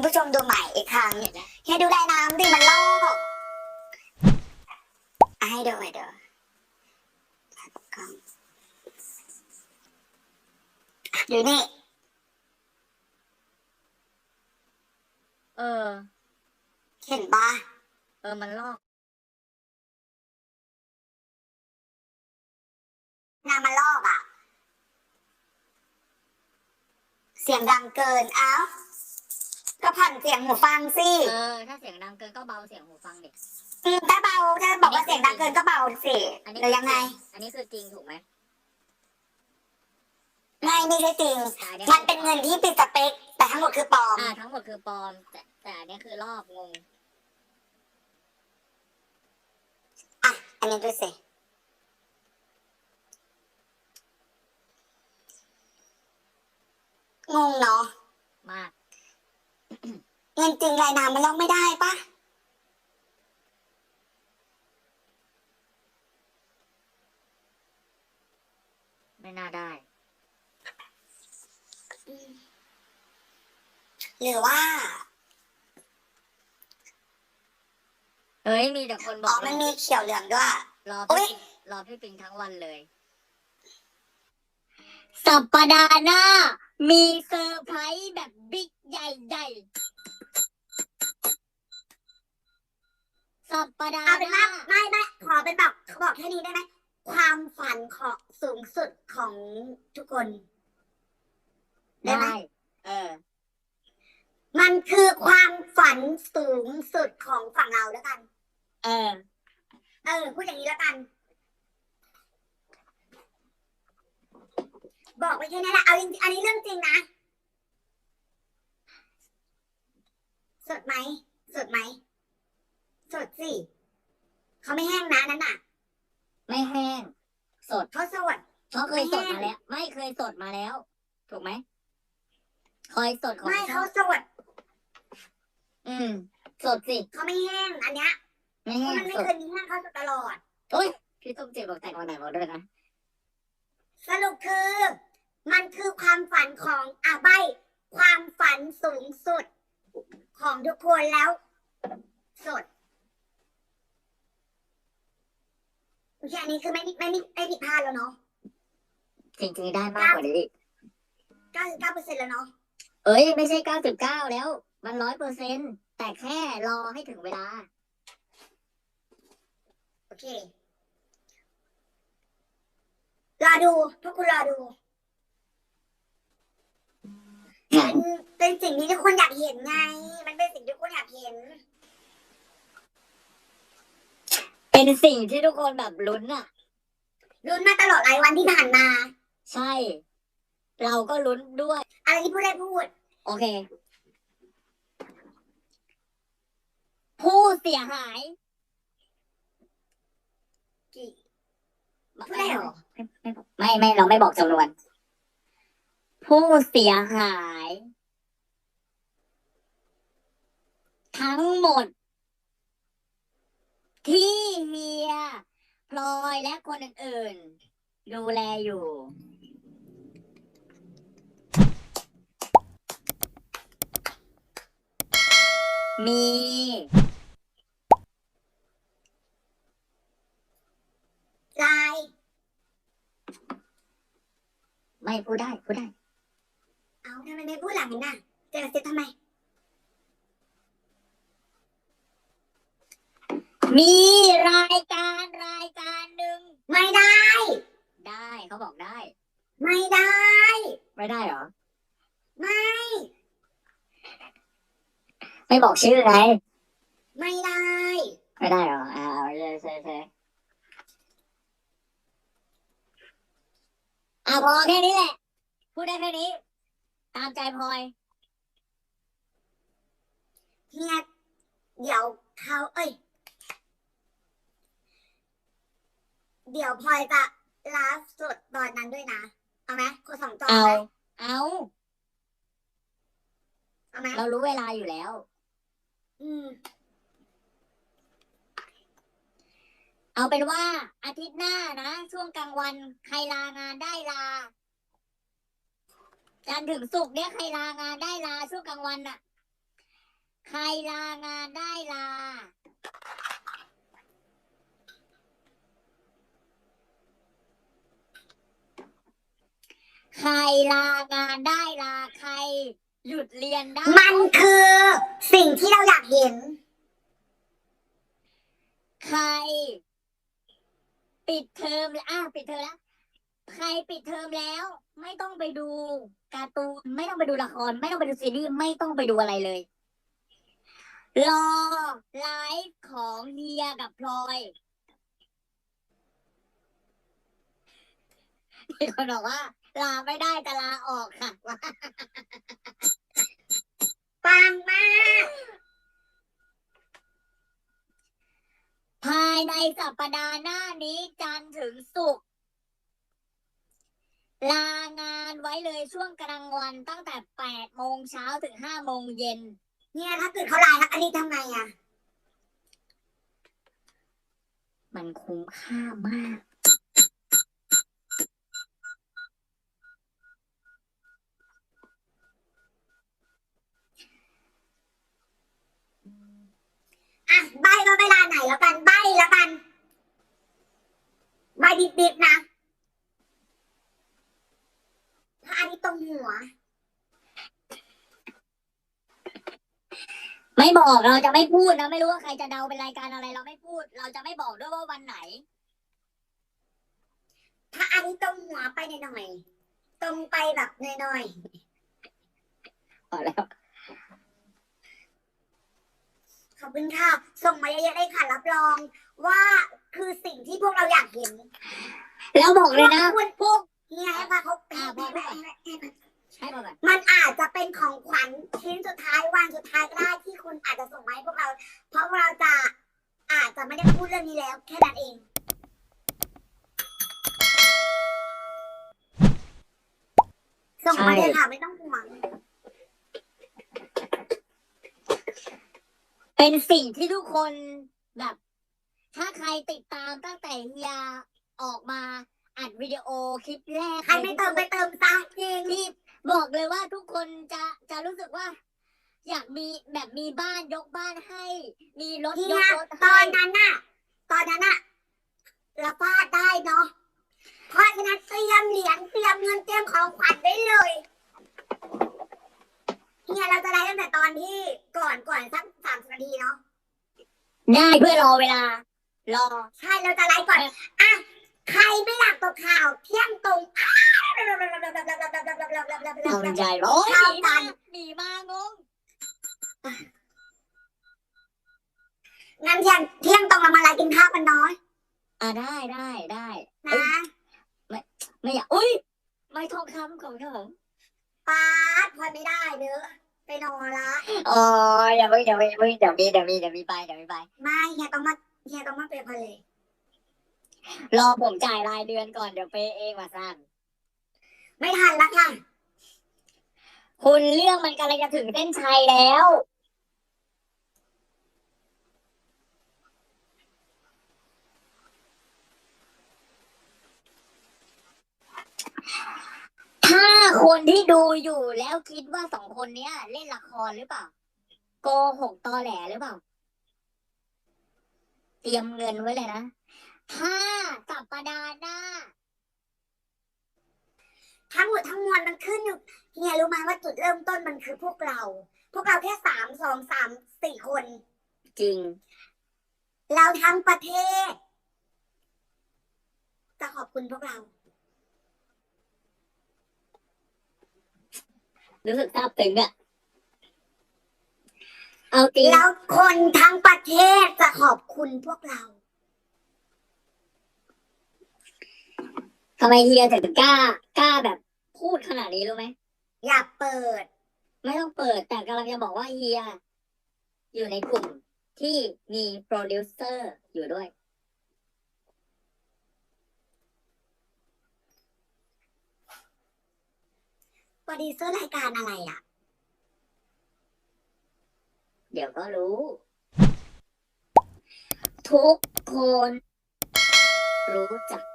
คุณผู้ชมดูใหม่อีกครั้งเห็นแล้วเฮียดูลายน้ำดิมันลอกอะให้ดูให้ดูกล้ออยู่นี่ เออ เห็นปะเออ มันลอกน้ำมันลอกอะ เสียงดังเกิน เอ้า ก็ผ่อนเสียงหูฟังสิเออถ้าเสียงดังเกินก็เบาเสียงหูฟังเด็ก อืมถ้าเบาถ้าบอกว่าเสียงดังเกินก็เบาสิอันนี้ หรือยังไง อันนี้คือจริงถูกไหมไม่ไม่ใช่จริงอ่าเยมันเป็นเงินที่ปิดสเปคแต่ทั้งหมดคือปลอม อ่าทั้งหมดคือปลอม แต่แต่อันนี้คือลอกงง อะ อันนี้ดูสิ งงเนาะมาก เงินจริงรายนามมันลอกไม่ได้ปะไม่น่าได้ หรือว่าเฮ้ยมีแต่คนบอ๋ออกมันมีเขียวเหลืองด้วย รออุ๊พี่ยปิงรอพี่ปิงทั้งวันเลย สัปดาห์หน้า มีเซอร์ไพรส์แบบบิ๊กใหญ่ๆ สัปดาเอาห์เป็นหว่าน้าไม่ไม่ขอเป็นแบบบอกแค่นี้ได้ไหมความฝันของสูงสุดของทุกคน ได้ไหมได้เออ มันคือความฝันสูงสุดของฝั่งเราแล้วกัน เออ เออพูดอย่างนี้แล้วกัน บอกไปแค่นี้แหละเอาจริงๆอันนี้เรื่องจริงนะสดไหมสดไหม สดสิเขาไม่แห้งนะนั่นน่ะ ไม่แห้ง สดเขาสดเขาเคยสดมาแล้ว ไม่เคยสดมาแล้ว ถูกไหมเคยสดของไม่ชเขาอบสด อืม สดสิเขาไม่แห้งอันเนี้ยไม่เพแห้ราะงมันไม่สดเคยมีแห้งเขาสดตลอดโอ้ยพี่ต้มเจ็บบอกแต่งวันไหนบอกด้วยนะสรุปคือ มันคือความฝันของอาใบความฝันสูงสุด ของทุกคนแล้ว สด โอเคอันนี้คือไม่ไม่ไม่ไม่ผิดพลาดแล้วเนาะจริงๆได้มากกว่านี้อีกเก้าสิบเก้าเปอร์เซ็นต์แล้วเนาะเอ้ยไม่ใช่เก้าสิบเก้าแล้ว มันร้อยเปอร์เซ็นแต่แค่รอให้ถึงเวลา โอเค รอดูทุกคนรอดูมันเป็นสิ่งที่ทุกคนอยากเห็นไง มันเป็นสิ่งที่ทุกคนอยากเห็น เป็นสิ่งที่ทุกคนแบบลุ้นอะรุ้นมาตลอดหลายวันที่ผ่านมา ใช่ เราก็ลุ้นด้วย อะไรที่พูดได้พูด โอเค ผู้เสียหายกี่ไม่พูดได้เหรอไม่ไม่เราไม่บอกจำนวน ผู้เสียหาย ทั้งหมด ที่เฮียพลอยและคนอื่นๆ ดูแลอยู่ มี ลาย ไม่พูดได้พูดได้ เอาทำไมไม่พูดหลังนั้นน่ะเจอเสร็จทำไม มีรายการรายการหนึ่งไม่ได้ ได้เขาบอกได้ ไม่ได้ ไม่ได้เหรอ ไม่ ไม่บอกชื่อไงไม่ได้ ไม่ได้เหรออ่าเลยใช่ใช่อ่าพอแค่นี้แหละ พูดได้แค่นี้ ตามใจพลอยเฮียเดี๋ยวเขาเอ้ย เดี๋ยวพลอยจะไลฟ์สดตอนนั้นด้วยนะ เอาไหมคนสองจอเอาไหมเอาเอาไหมเรารู้เวลาอยู่แล้ว อืม เอาเป็นว่าอาทิตย์หน้านะ ช่วงกลางวันใครลางานได้ลาจันทร์ถึงศุกร์เนี่ยใครลางานได้ลาช่วงกลางวันน่ะใครลางานได้ลา ใครลางานได้ลาใคร หยุดเรียนได้ มันคือสิ่งที่เราอยากเห็น ใคร ปิดเทอมแล้วอะปิดเทอมแล้ว ใครปิดเทอมแล้ว ไม่ต้องไปดูการ์ตูนไม่ต้องไปดูละคร ไม่ต้องไปดูซีรีส์ไม่ต้องไปดูอะไรเลย รอไลฟ์ของเฮียกับพลอยมีคนบอกว่า ลาไม่ได้จะลาออกค่ะปังมากภายในสัปดาห์หน้านี้จันทร์ถึงศุกร์ลางานไว้เลยช่วงกลางวันตั้งแต่แปดโมงเช้าถึงห้าโมงเย็น เนี่ยถ้าเกิดเขาไลน์ทักอันนี้ทำไงอะ มันคุ้มค่ามาก อะใบว่าเวลาไหนแล้วกัน ใบแล้วกัน ใบดิบๆนะพระอาทิตย์ตรงหัว ไม่บอกเราจะไม่พูดนะ ไม่รู้ว่าใครจะเดาเป็นรายการอะไร เราไม่พูด เราจะไม่บอกด้วยว่าวันไหนพระอาทิตย์ตรงหัวไปหน่อยๆตรงไปแบบหน่อยพอแล้วๆขอบคุณค่ะ ส่งมาเยอะๆเลยค่ะ รับรองว่าคือสิ่งที่พวกเราอยากเห็น แล้วบอกเลยนะคุณพวกเนี่ยให้พาเขาอ่าพอให้พอให้ให้ให้ให้มาแบบ มันอาจจะเป็นของขวัญชิ้นสุดท้ายวันสุดท้ายก็ได้ที่คุณอาจจะส่งมาให้พวกเรา เพราะเราจะอาจจะไม่ได้พูดเรื่องนี้แล้ว แค่นั้นเองส่งมาเลยค่ะไม่ต้องห่วงเป็นสิ่งที่ทุกคนแบบ ถ้าใครติดตามตั้งแต่เฮียออกมาอัดวิดีโอคลิปแรก ใครไม่เติมไปเติมซะจริงที่ บอกเลยว่าทุกคนจะจะรู้สึกว่า อยากมีแบบมีบ้านยกบ้านให้ มีรถเฮียยกรถตอให้นนั้นน่ะ ตอนนั้นน่ะเราฟาดได้เนาะเพราะฉะนั้นเตรียมเหรียญเตรียมเงินเตรียมของขวัญได้เลยเฮียเราจะได้ตั้งแต่ตอนที่ก่อนก่อนสักสามสิบนาทีเนาะได้เพื่อรอเวลา รอ ใช่เราจะไลฟ์ก่อนอะใครไม่อยากตกข่าวเที่ยงตรง ทำใจร้อยดีมานหนีมางงงั้นเที่ยงเที่ยงตรงเรามาไลฟ์กินข้าวกันน้อยอะได้ได้ได้นะไม่อยากอุ้ยไม่ทองคำของเธอป้าดพอไม่ได้เด้อไปนอนละอ๋อเดี๋ยวเดี๋ยวเดี๋ยวเดี๋ยวมีเดี๋ยวมีเดี๋ยวมีไปเดี๋ยวมีไป ไม่เฮียต้องมาเฮียต้องมาเป็นพอเลยรอผมจ่ายรายเดือนก่อนเดี๋ยวเปย์เองว่าสั้น ไม่ทันละค่ะ คุณเรื่องมันกำลังจะถึงเส้นชัยแล้ว ถ้าคนที่ดูอยู่แล้วคิดว่าสองคนเนี้ย เล่นละครหรือเปล่า โกหกตอแหลหรือเปล่า เตรียมเงินไว้เลยนะ ถ้าสัปดาห์หน้า ทั้งหมดทั้งมวลมันขึ้นอยู่เฮียรู้ไหมว่าจุดเริ่มต้นมันคือพวกเรา พวกเราแค่สามสองสามสี่คน จริง เราทั้งประเทศจะขอบคุณพวกเรา รู้สึกซาบซึ้งอะเอาจริงแล้วคนทั้งประเทศจะขอบคุณพวกเรา ทำไมเฮียถึงกล้ากล้าแบบพูดขนาดนี้รู้ไหมอย่าเปิด ไม่ต้องเปิดแต่กำลังจะบอกว่าเฮีย อยู่ในกลุ่มที่มีโปรดิวเซอร์อยู่ด้วย โปรดิวเซอร์รายการอะไรอะ เดี๋ยวก็รู้ ทุกคนรู้จัก